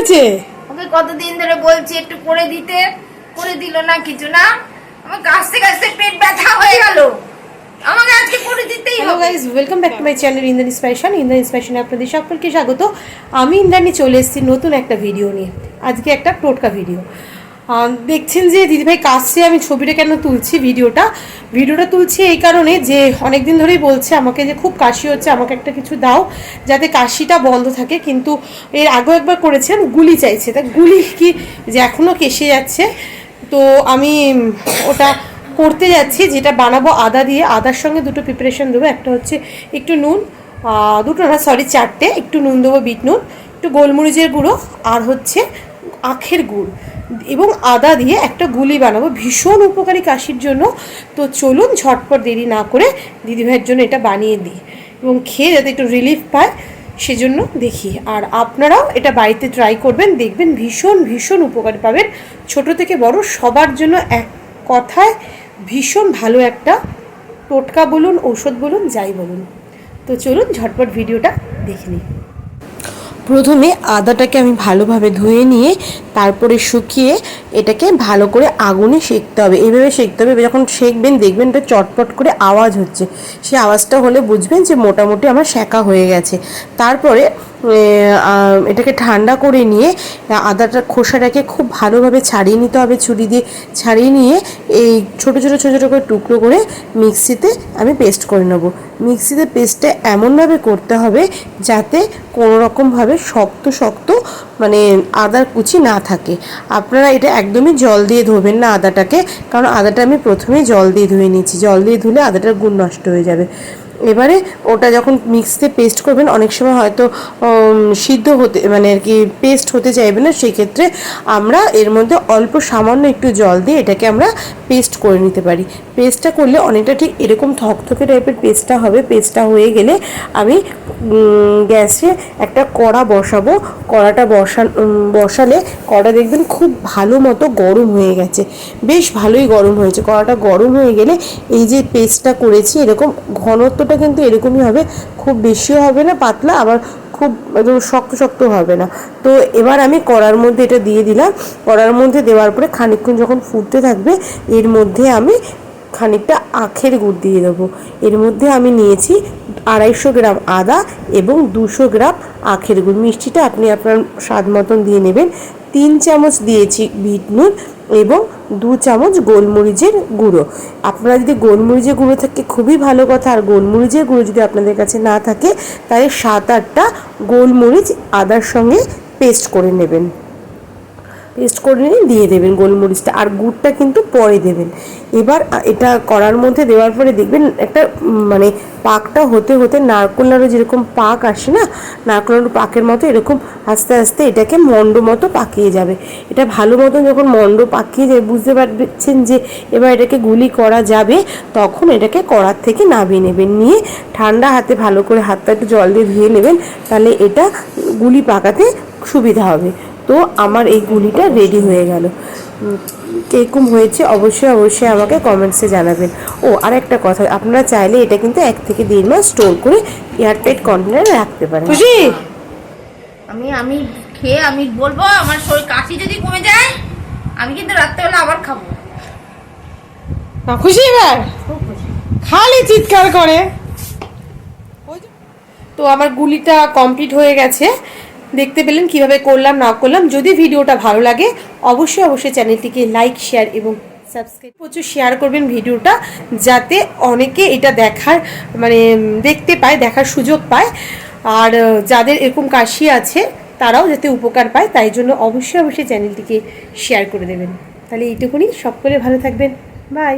হয়েছে? ওকে কতদিন ধরে বলছি একটু করে দিতে করে দিল না কিছু না। আমার কাশতে কাশতে পেট ব্যথা হয়ে গেল। আমাকে আজকে করে দিতেই হবে। Guys welcome back to my channel Indran inspiration Indran ইন্সপিরেশনে আপনাদের সকলকে স্বাগত। আমি ইন্দ্রাণী চলে এসেছি নতুন একটা ভিডিও নিয়ে। আজকে একটা টোটকা ভিডিও দেখছেন যে দিদিভাই কাশছে আমি ছবিটা কেন তুলছি ভিডিওটা? ভিডিওটা তুলছি এই কারণে যে অনেক দিন ধরেই বলছে আমাকে যে খুব কাশি হচ্ছে, আমাকে একটা কিছু দাও যাতে কাশিটা বন্ধ থাকে। কিন্তু এর আগেও একবার করেছেন, গুলি চাইছে। তা গুলি কি যে এখনও কেসে যাচ্ছে। তো আমি ওটা করতে যাচ্ছি, যেটা বানাবো আদা দিয়ে। আদার সঙ্গে দুটো প্রিপারেশন দেবো। একটা হচ্ছে একটু নুন দুটো না সরি চারটে। একটু নুন দেবো বিট নুন, একটু গোলমরিচের গুঁড়ো, আর হচ্ছে আখের গুড়। এবং আদা দিয়ে একটা গুলি বানাবো। ভীষণ উপকারী কাশির জন্য। তো চলুন ঝটপট দেরি না করে দিদিভাইয়ের জন্য এটা বানিয়ে দিই এবং খেয়ে যাতে একটু রিলিফ পায় সেজন্য দেখি। আর আপনারাও এটা বাড়িতে ট্রাই করবেন, দেখবেন ভীষণ ভীষণ উপকার পাবেন। ছোট থেকে বড় সবার জন্য এক কথায় ভীষণ ভালো একটা টোটকা বলুন, ঔষধ বলুন, যাই বলুন। তো চলুন ঝটপট ভিডিওটা দেখে নিই। প্রথমে আদাটাকে আমি ভালোভাবে ধুয়ে নিয়ে তারপরে শুকিয়ে এটাকে ভালো করে আগুনে সেঁকতে হবে। এভাবে সেঁকতে হবে, যখন সেঁকবেন দেখবেন এটা চটপট করে আওয়াজ হচ্ছে। সেই আওয়াজটা হলে বুঝবেন যে মোটামুটি আমার শেখা হয়ে গেছে। তারপরে এটাকে ঠান্ডা করে নিয়ে আদাটার খোসাটাকে খুব ভালোভাবে ছাড়িয়ে নিতে হবে, ছুরি দিয়ে ছাড়িয়ে নিয়ে, এই ছোটো ছোটো ছোটো ছোটো করে টুকরো করে মিক্সিতে আমি পেস্ট করে নেব। মিক্সিতে পেস্টটা এমনভাবে করতে হবে যাতে কোনো রকমভাবে শক্ত শক্ত মানে আদার কুচি না থাকে। আপনারা এটা একদমই জল দিয়ে ধোবেন না আদাটাকে, কারণ আদাটা আমি প্রথমে জল দিয়ে ধুয়ে নিয়েছি। জল দিয়ে ধুলে আদাটার গুণ নষ্ট হয়ে যাবে। এবারে ওটা যখন মিক্সিতে পেস্ট করবেন অনেক সময় হয়তো সিদ্ধ হতে মানে আর কি পেস্ট হতে চাইবে না সেই ক্ষেত্রে আমরা এর মধ্যে অল্প সামান্য একটু জল দিয়ে এটাকে আমরা পেস্ট করে নিতে পারি। পেস্টটা করলে অনেকটা ঠিক এরকম থকথকে টাইপের পেস্টটা হবে। পেস্টটা হয়ে গেলে আমি গ্যাসে একটা কড়া বসাবো। কড়াটা বসা বসালে কড়া দেখবেন খুব ভালো মতো গরম হয়ে গেছে। বেশ ভালোই গরম হয়েছে। কড়াটা গরম হয়ে গেলে এই যে পেস্টটা করেছি, এরকম ঘনত্বটা কিন্তু এরকমই হবে। খুব বেশিও হবে না, পাতলা, আবার খুব একদম শক্ত শক্ত হবে না। তো এবার আমি কড়ার মধ্যে এটা দিয়ে দিলাম। কড়ার মধ্যে দেওয়ার পরে খানিকক্ষণ যখন ফুটতে থাকবে, এর মধ্যে আমি খানিকটা আখের গুড় দিয়ে দেবো। এর মধ্যে আমি নিয়েছি আড়াইশো গ্রাম আদা এবং দুশো গ্রাম আখের গুড়। মিষ্টিটা আপনি আপনার স্বাদ মতন দিয়ে নেবেন। তিন চামচ দিয়েছি বিট নুন এবং দু চামচ গোলমরিচের গুঁড়ো। আপনারা যদি গোলমরিচের গুঁড়ো থাকে, খুবই ভালো কথা। আর গোলমরিচের গুঁড়ো যদি আপনাদের কাছে না থাকে, তাহলে সাত আটটা গোলমরিচ আদার সঙ্গে পেস্ট করে নেবেন। পেস্ট করে নিয়ে দিয়ে দেবেন গোলমরিচটা আর গুড়টা কিন্তু পরে দেবেন। এবার এটা করার মধ্যে দেওয়ার পরে দেখবেন একটা মানে পাকটা হতে হতে নারকোল নাড়ু যেরকম পাক আসে না নারকোল নাড়ু পাকের মতো এরকম আস্তে আস্তে এটাকে মন্ড মতো পাকিয়ে যাবে। এটা ভালো মতো যখন মন্ড পাকিয়ে যাবে বুঝতে পারছেন যে এবার এটাকে গুলি করা যাবে, তখন এটাকে কড়ার থেকে নামিয়ে নেবেন। নিয়ে ঠান্ডা হাতে ভালো করে হাতটা একটু জল দিয়ে ধুয়ে নেবেন, তাহলে এটা গুলি পাকাতে সুবিধা হবে। তো আমার এই গুলিটা রেডি হয়ে গেল। কীরকম হয়েছে অবশ্যই অবশ্যই আমাকে কমেন্টসে জানাবেন। ও আর একটা কথা আপনারা চাইলে এটা কিন্তু এক থেকে দেড় মাস স্টোর করে এয়ারটাইট কন্টেনারে রাখতে পারেন। খুশি? আমি আমি খেয়ে আমি বলব আমার শরীর কাশি যদি কমে যায় আমি কিন্তু রাত্রেবেলা আবার খাব। না খুশি এবার? খুব খালি চিৎকার করে। তো আমার গুলিটা কমপ্লিট হয়ে গেছে। দেখতে পেলেন, কীভাবে করলাম, না করলাম। যদি ভিডিওটা ভালো লাগে, অবশ্যই অবশ্যই চ্যানেলটিকে লাইক, শেয়ার এবং সাবস্ক্রাইব প্রচুর শেয়ার করবেন ভিডিওটা, যাতে অনেকে এটা দেখার মানে দেখতে পায়, দেখার সুযোগ পায়। আর যাদের এরকম কাশি আছে, তারাও যাতে উপকার পায়, তাই জন্য অবশ্যই অবশ্যই চ্যানেলটিকে শেয়ার করে দেবেন। তাহলে এইটুকুনি। সকলে ভালো থাকবেন। বাই।